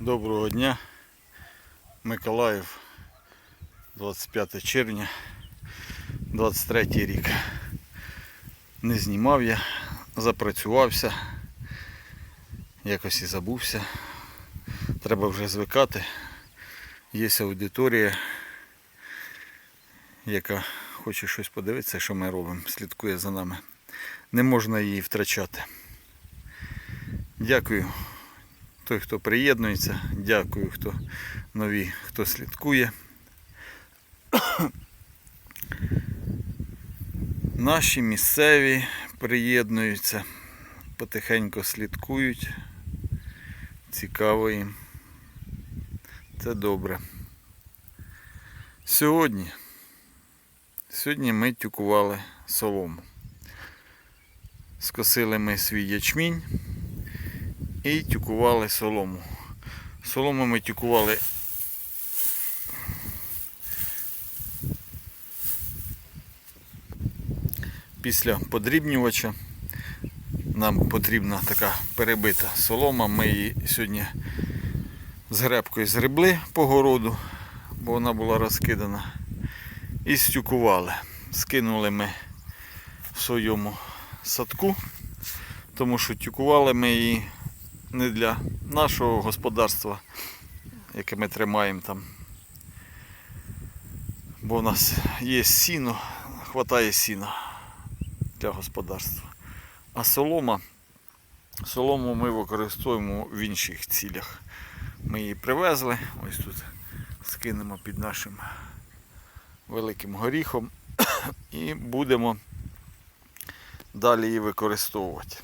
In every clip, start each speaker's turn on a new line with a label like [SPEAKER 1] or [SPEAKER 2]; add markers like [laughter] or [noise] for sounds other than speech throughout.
[SPEAKER 1] Доброго дня. Миколаїв, 25 червня, 23 рік. Не знімав я, запрацювався, якось і забувся. Треба вже звикати. Є аудиторія, яка хоче щось подивитися, що ми робимо, слідкує за нами. Не можна її втрачати. Дякую той, хто приєднується. Дякую, хто нові, хто слідкує. Наші місцеві приєднуються, потихеньку слідкують. Цікаво їм. Це добре. Сьогодні. Сьогодні ми тюкували солому. Скосили ми свій ячмінь і тюкували солому. Солому ми тюкували після подрібнювача. Нам потрібна така перебита солома. Ми її сьогодні з гребкою згребли по городу, бо вона була розкидана. І стюкували. Скинули ми в своєму садку, тому що тюкували ми її не для нашого господарства, яке ми тримаємо там. Бо у нас є сіно, хватає сіна для господарства. А солома, солому ми використовуємо в інших цілях. Ми її привезли, ось тут скинемо під нашим великим горіхом [coughs] і будемо далі її використовувати.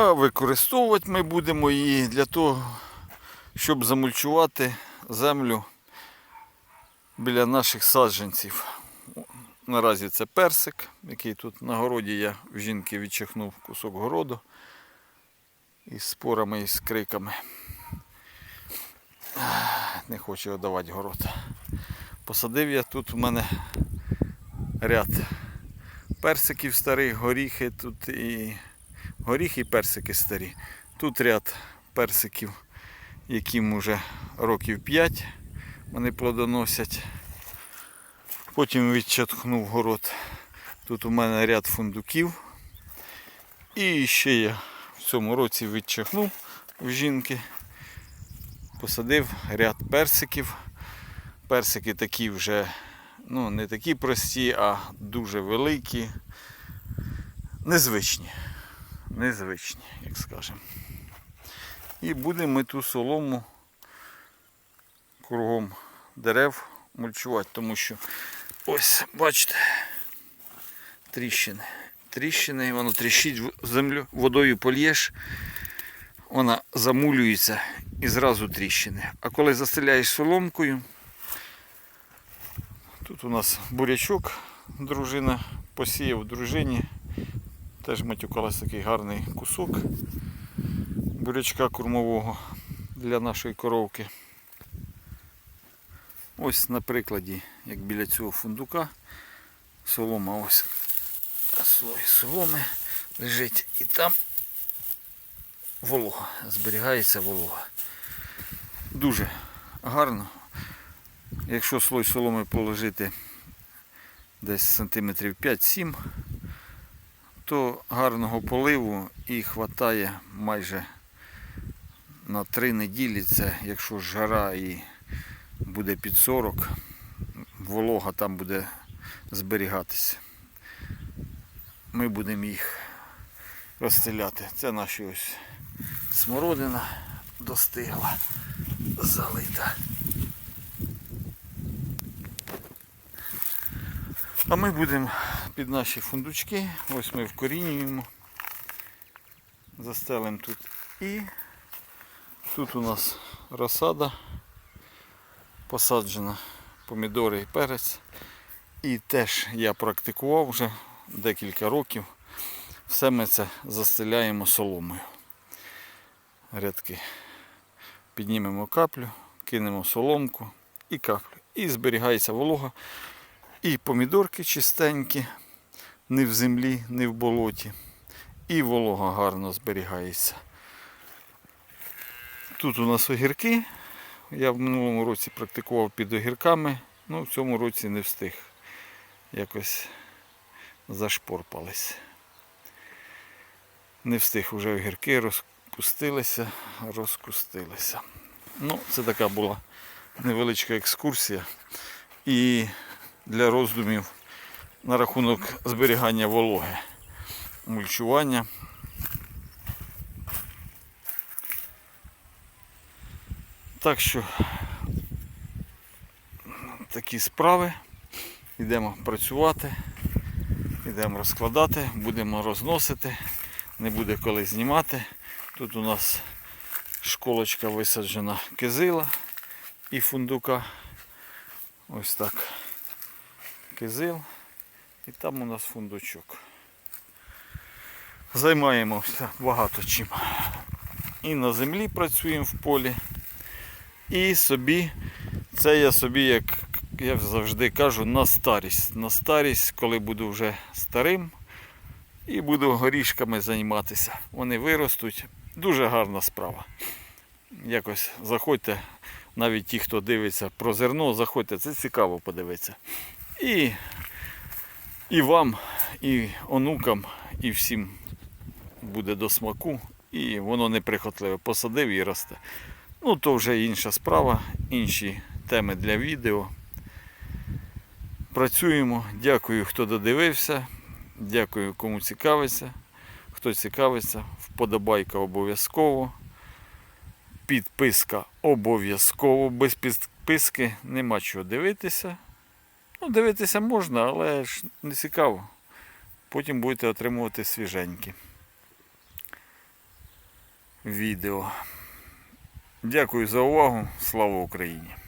[SPEAKER 1] А використовувати ми будемо її для того, щоб замульчувати землю біля наших саджанців. Наразі це персик, який тут на городі я в жінки відчихнув кусок городу із спорами і з криками. Не хочу віддавати город. Посадив я тут у мене ряд персиків старих, горіхи тут і горіхи і персики старі. Тут ряд персиків, яким вже років 5 вони плодоносять. Потім відчатхнув город. Тут у мене ряд фундуків. І ще я в цьому році відчахнув в жінки. Посадив ряд персиків. Персики такі вже ну, не такі прості, а дуже великі. Незвичні. Незвичні, як скажемо. І будемо ми ту солому кругом дерев мульчувати, тому що ось, бачите, тріщини. Тріщини, воно тріщить в землю, водою польєш, вона замулюється і зразу тріщини. А коли застеляєш соломкою, тут у нас бурячок, дружина посіяв дружині. Теж матюкалась такий гарний кусок бурячка кормового для нашої коровки. Ось на прикладі, як біля цього фундука, солома ось слой соломи лежить і там волога, зберігається волога. Дуже гарно. Якщо слой соломи положити десь сантиметрів 5-7, то гарного поливу і хватає майже на 3 неділі. Це якщо жара і буде під 40, волога там буде зберігатися. Ми будемо їх розстеляти. Це наші ось смородина достигла, залита. А ми будемо під наші фундучки, ось ми вкорінюємо, застелимо тут і тут у нас розсада посаджена, помідори і перець. І теж я практикував вже декілька років. Все ми це застеляємо соломою. Рядки. Піднімемо каплю, кинемо соломку і каплю. І зберігається волога. І помідорки чистенькі, не в землі, не в болоті. І волога гарно зберігається. Тут у нас огірки. Я в минулому році практикував під огірками, ну в цьому році не встиг. Якось зашпорпались. Не встиг вже огірки, розпустилися, розкустилися. Ну, це така була невеличка екскурсія. І для роздумів на рахунок зберігання вологи, мульчування. Так що такі справи. Йдемо працювати, йдемо розкладати, будемо розносити, не буде коли знімати. Тут у нас школочка висаджена кизила і фундука. Ось так. Кизил. І там у нас фундучок. Займаємося багато чим. І на землі працюємо в полі. І собі, це я собі, як я завжди кажу, на старість. На старість, коли буду вже старим і буду горішками займатися. Вони виростуть. Дуже гарна справа. Якось заходьте, навіть ті, хто дивиться про зерно, заходьте, це цікаво подивитися. І, і вам, і онукам, і всім буде до смаку. І воно неприхотливе. Посадив і росте. Ну, то вже інша справа, інші теми для відео. Працюємо. Дякую, хто додивився. Дякую, кому цікавиться. Хто цікавиться, вподобайка обов'язково. Підписка обов'язково. Без підписки нема чого дивитися. Ну, дивитися можна, але ж не цікаво. Потім будете отримувати свіженькі відео. Дякую за увагу. Слава Україні!